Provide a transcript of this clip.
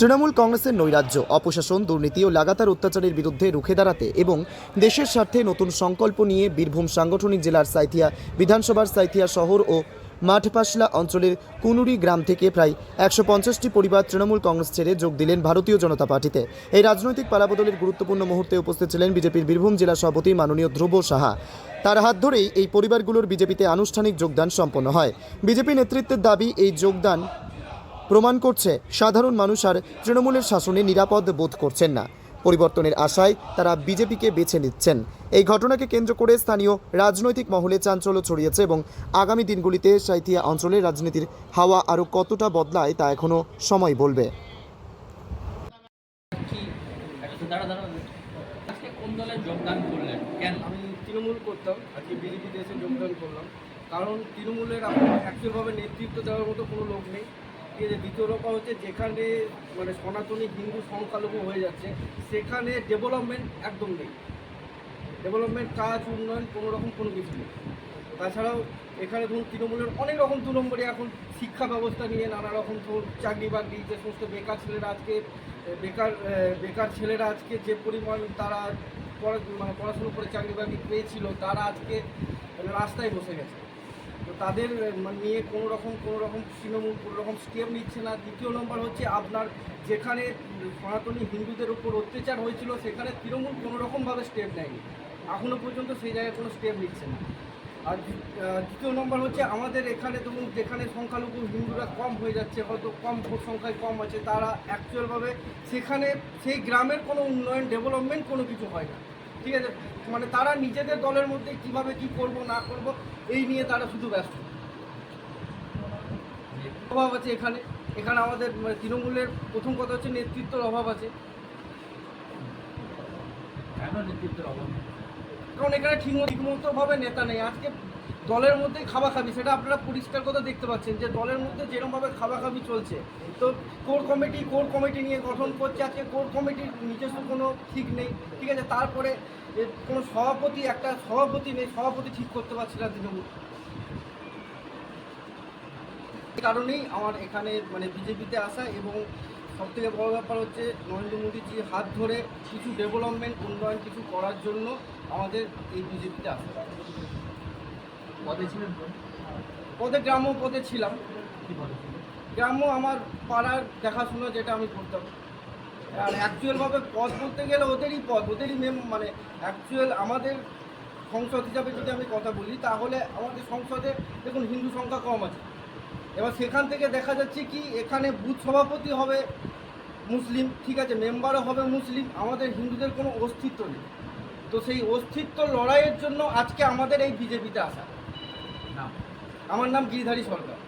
তৃণমূল কংগ্রেসের নৈরাজ্য, অপশাসন, দুর্নীতি ও লাগাতার অত্যাচারের বিরুদ্ধে রুখে দাঁড়াতে এবং দেশের স্বার্থে নতুন সংকল্প নিয়ে বীরভূম সাংগঠনিক জেলার সাইথিয়া বিধানসভার সাইথিয়া শহর ও মাঠপাশলা অঞ্চলের কুনুরি গ্রাম থেকে প্রায় একশো পঞ্চাশটি পরিবার তৃণমূল কংগ্রেস ছেড়ে যোগ দিলেন ভারতীয় জনতা পার্টিতে। এই রাজনৈতিক পালাবদলের গুরুত্বপূর্ণ মুহূর্তে উপস্থিত ছিলেন বিজেপির বীরভূম জেলা সভাপতি মাননীয় ধ্রুব সাহা। তার হাত ধরেই এই পরিবারগুলোর বিজেপিতে আনুষ্ঠানিক যোগদান সম্পন্ন হয়। বিজেপি নেতৃত্বের দাবি, এই যোগদান প্রমাণ করছে সাধারণ মানুষ আর তৃণমূলের শাসনে নিরাপদ বোধ করছেন না। পরিবর্তনের আশায় তারা বিজেপিকে বেছে নিচ্ছেন। এই ঘটনাকে কেন্দ্র করে স্থানীয় রাজনৈতিক মহলে চাঞ্চল্য ছড়িয়েছে এবং আগামী দিনগুলিতে সাঁইথিয়া অঞ্চলের রাজনীতির হাওয়া আরও কতটা বদলায় তা এখনও সময় বলবে। কি? একটু দাঁড়া দাঁড়া আজকে কোন দলে যোগদান করলেন? কেন? আমি তৃণমূল করতাম আজকে বিজেপিতে এসে যোগদান করলাম। কারণ তৃণমূলের এখন অ্যাকচুয়ালভাবে নেতৃত্ব দেওয়ার মতো কোনো লোক নেই। ঠিক আছে দ্বিতীয় ব্যাপার হচ্ছে, যেখানে মানে সনাতনী হিন্দু সংখ্যালঘু হয়ে যাচ্ছে, সেখানে ডেভেলপমেন্ট একদম নেই। ডেভেলপমেন্ট কাজ, উন্নয়ন, কোনো রকম কোনো কিছু নেই। তাছাড়াও এখানে ধরুন তৃণমূলের অনেক রকম দু নম্বরে এখন শিক্ষা ব্যবস্থা নিয়ে নানা রকম ধরুন চাকরি বাকরি, যে সমস্ত বেকার ছেলেরা আজকে, বেকার বেকার ছেলেরা আজকে যে পরিমাণ তারা পড়া মানে পড়াশুনো করে চাকরি বাকরি পেয়েছিল, তারা আজকে রাস্তায় বসে গেছে। তাদের মানে নিয়ে কোনো রকম কোনো রকম তৃণমূল কোনো রকম স্টেপ নিচ্ছে না। দ্বিতীয় নম্বর হচ্ছে আপনার যেখানে সনাতনী হিন্দুদের উপর অত্যাচার হয়েছিল, সেখানে তৃণমূল কোনো রকমভাবে স্টেপ নেয়নি। এখনও পর্যন্ত সেই জায়গায় কোনো স্টেপ নিচ্ছে না। আর দ্বিতীয় নম্বর হচ্ছে আমাদের এখানে ধরুন, যেখানে সংখ্যালঘু হিন্দুরা কম হয়ে যাচ্ছে, হয়তো কম ভোট সংখ্যায় কম আছে, তারা অ্যাকচুয়ালভাবে সেখানে, সেই গ্রামের কোনো উন্নয়ন ডেভেলপমেন্ট কোনো কিছু হয় না। ঠিক আছে? মানে তারা নিজেদের দলের মধ্যে কীভাবে কি করব না করব এই নিয়ে তারা শুধু ব্যস্ত। অভাব আছে এখানে। এখানে আমাদের মানে তৃণমূলের প্রথম কথা হচ্ছে নেতৃত্বের অভাব আছে। কেন নেতৃত্বের অভাব? কারণ এখানে ঠিক ঠিকমতোভাবে নেতা নেই। আজকে দলের মধ্যেই খাবাখাবি সেটা আপনারা পরিষ্কার কথা দেখতে পাচ্ছেন যে দলের মধ্যে যেরকমভাবে খাবাখাবি চলছে। তো কোর কমিটি কোর কমিটি নিয়ে গঠন করছে আজকে। কোর কমিটির নিজস্ব কোনো ঠিক নেই, ঠিক আছে? তারপরে কোনো সভাপতি, একটা সভাপতি নেই, সভাপতি ঠিক করতে পারছে না তৃণমূল। কারণেই আমার এখানে মানে বিজেপিতে আসা এবং সবথেকে বড় ব্যাপার হচ্ছে নরেন্দ্র মোদীজির হাত ধরে কিছু ডেভেলপমেন্ট উন্নয়ন কিছু করার জন্য আমাদের এই বিজেপিতে আসা। পদে ছিলেন? পদে গ্রাম্য পদে ছিলাম। কি পদে গ্রাম্য আমার পাড়ার দেখাশোনা যেটা আমি করতাম। আর অ্যাকচুয়ালভাবে পদ বলতে গেলে ওদেরই পদ ওদেরই মেম মানে অ্যাকচুয়াল আমাদের সংসদ হিসাবে যদি আমি কথা বলি তাহলে আমাদের সংসদে দেখুন হিন্দু সংখ্যা কম আছে। এবার সেখান থেকে দেখা যাচ্ছে কি এখানে বুথ সভাপতি হবে মুসলিম ঠিক আছে মেম্বারও হবে মুসলিম আমাদের হিন্দুদের কোনো অস্তিত্ব নেই। তো সেই অস্তিত্ব লড়াইয়ের জন্য আজকে আমাদের এই বিজেপিতে আসা। না আমার নাম গিরিধারী সরকার।